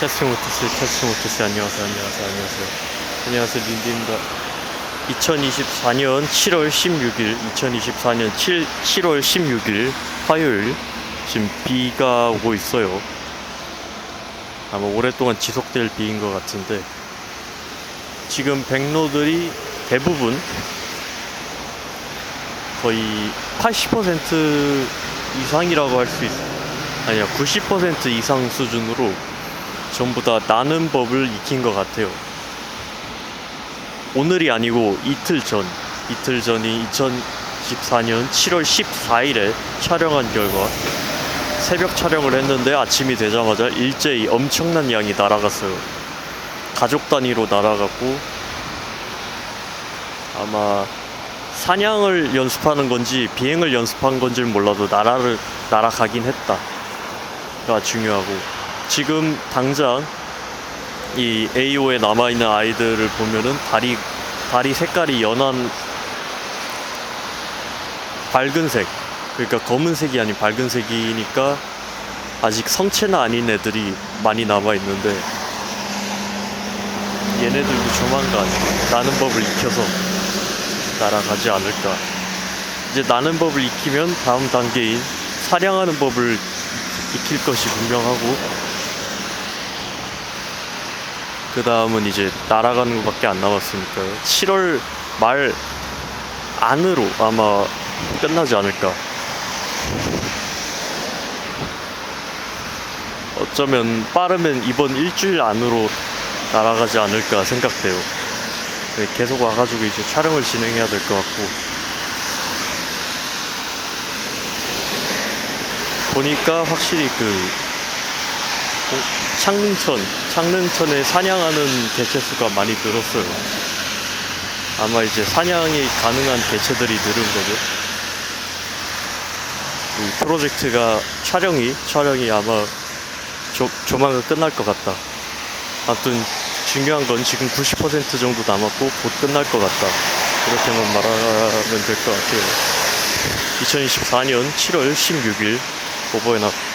테스팅 오티스 테스팅 오티스. 안녕하세요 안녕하세요 안녕하세요. 안녕하세요 린디입니다. 2024년 7월 16일 2024년 7, 7월 16일 화요일 지금 비가 오고 있어요. 아마 오랫동안 지속될 비인 것 같은데 지금 백로들이 대부분 거의 80% 이상이라고 할 수 있어요 아니야 90% 이상 수준으로 전부 다 나는 법을 익힌 것 같아요. 오늘이 아니고 이틀 전, 이틀 전이 2014년 7월 14일에 촬영한 결과 새벽 촬영을 했는데 아침이 되자마자 일제히 엄청난 양이 날아갔어요. 가족 단위로 날아갔고 아마 사냥을 연습하는 건지 비행을 연습한 건지를 몰라도 나라를 날아가긴 했다가 중요하고 지금 당장 이 AO에 남아 있는 아이들을 보면은 다리 다리 색깔이 연한 밝은색 그러니까 검은색이 아닌 밝은색이니까 아직 성체는 아닌 애들이 많이 남아 있는데 얘네들도 조만간 나는 법을 익혀서 날아가지 않을까. 이제 나는 법을 익히면 다음 단계인 사냥하는 법을 익힐 것이 분명하고 그 다음은 이제 날아가는 것밖에 안 남았으니까요. 7월 말 안으로 아마 끝나지 않을까. 어쩌면 빠르면 이번 일주일 안으로 날아가지 않을까 생각돼요. 네, 계속 와가지고 이제 촬영을 진행해야 될 것 같고. 보니까 확실히 그 어, 창릉천, 창릉천에 사냥하는 개체수가 많이 늘었어요. 아마 이제 사냥이 가능한 개체들이 늘은 거죠. 이 프로젝트가 촬영이, 촬영이 아마 조, 조만간 끝날 것 같다. 아무튼 중요한 건 지금 90% 정도 남았고 곧 끝날 것 같다. 이렇게만 말하면 될 것 같아요. 2024년 7월 16일 오버앤